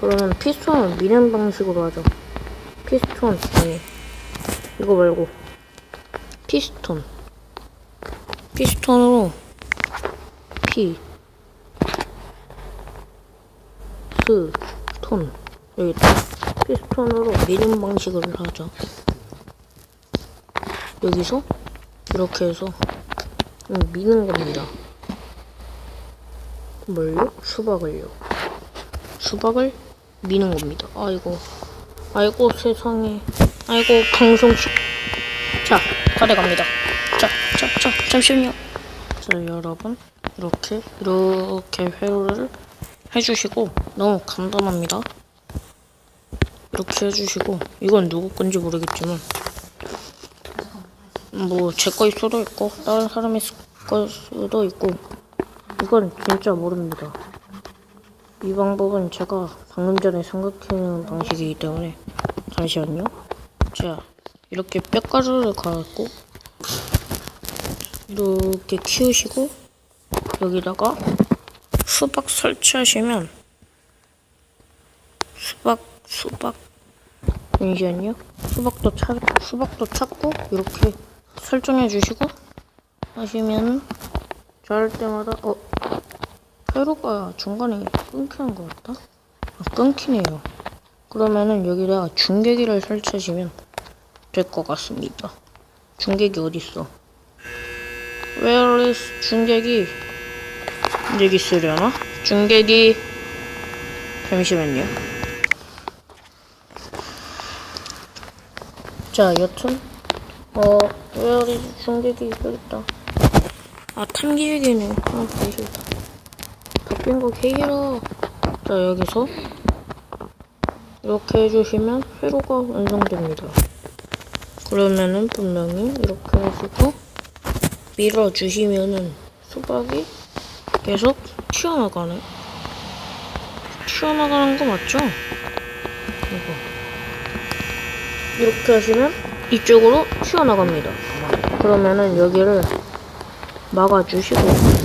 그러면 피스톤을 미는 방식으로 하죠. 피스톤 아니 이거 말고 피스톤 피스톤으로 피 스, 톤 여기 있다. 피스톤으로 미는 방식으로 하죠. 여기서 이렇게 해서 음, 미는 겁니다. 뭘요? 수박을요. 수박을 미는 겁니다. 아이고, 아이고 세상에, 아이고 방송식. 자, 가져갑니다. 자, 자, 자, 잠시만요. 자, 여러분 이렇게 이렇게 회로를 해주시고 너무 간단합니다. 이렇게 해주시고 이건 누구 건지 모르겠지만 뭐 제 거일 수도 있고 다른 사람이 쓸 거일 수도 있고 이건 진짜 모릅니다. 이 방법은 제가 방금 전에 생각해낸 방식이기 때문에 잠시만요. 자 이렇게 뼈가루를 갈고 이렇게 키우시고 여기다가 수박 설치하시면 수박 수박 잠시만요. 수박도 찾 수박도 찾고 이렇게 설정해 주시고 하시면 저할 때마다 어 회로가 중간에 끊기는 것 같다. 아, 끊기네요. 그러면은 여기다 중계기를 설치하시면 될 것 같습니다. 중계기 어디 있어? Where is 중계기? 여기 있으려나? 중계기 잠시만요. 자, 여튼 어, Where is 중계기 여기 있다. 아, 탐기기네. 아, 보시다. 바뀐 거 개기라. 자, 여기서 이렇게 해주시면 회로가 완성됩니다. 그러면은 분명히 이렇게 해주고 밀어주시면은 수박이 계속 튀어나가네. 튀어나가는 거 맞죠? 이거. 이렇게 하시면 이쪽으로 튀어나갑니다. 그러면은 여기를 막아주시고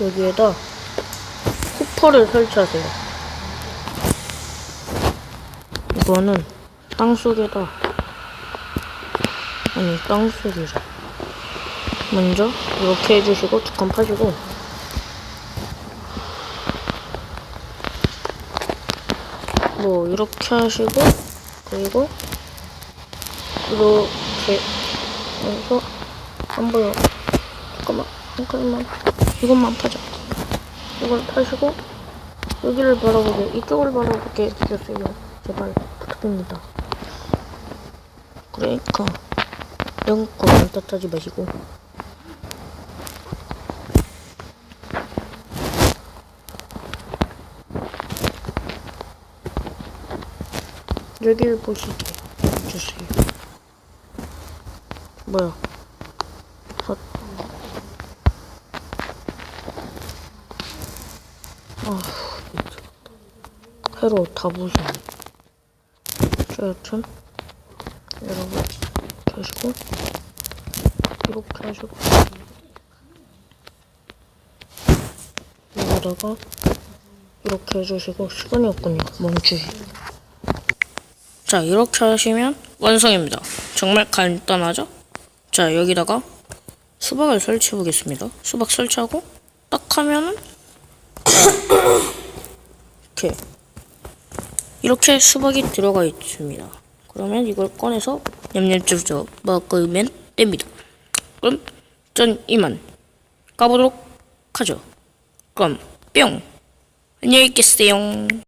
여기에다 호퍼를 설치하세요. 이거는 땅속에다 아니 땅속이래. 먼저 이렇게 해주시고 두칸 파시고 뭐 이렇게 하시고 그리고 이렇게 해서 안보 여. 잠깐만 이것만 파자. 이걸 파시고 여기를 바라보게 이쪽을 바라보게 해주세요. 제발 부탁드립니다. 그러니까 이런 거안 따뜻하지 마시고 여기를 보시게 해주세요. 뭐야? 헛. 아. 회로 다 부시네. 자, 여튼 여러분 하시고 이렇게 하시고 여기다가 이렇게 해주시고 시간이 없군요. 멈추시. 자, 이렇게 하시면 완성입니다. 정말 간단하죠? 자, 여기다가 수박을 설치해 보겠습니다. 수박 설치하고 딱 하면은 이렇게 이렇게 수박이 들어가 있습니다. 그러면 이걸 꺼내서 냠냠쭈쭈 먹으면 됩니다. 그럼 전 이만 가보도록 하죠. 그럼 뿅 안녕히 계세요.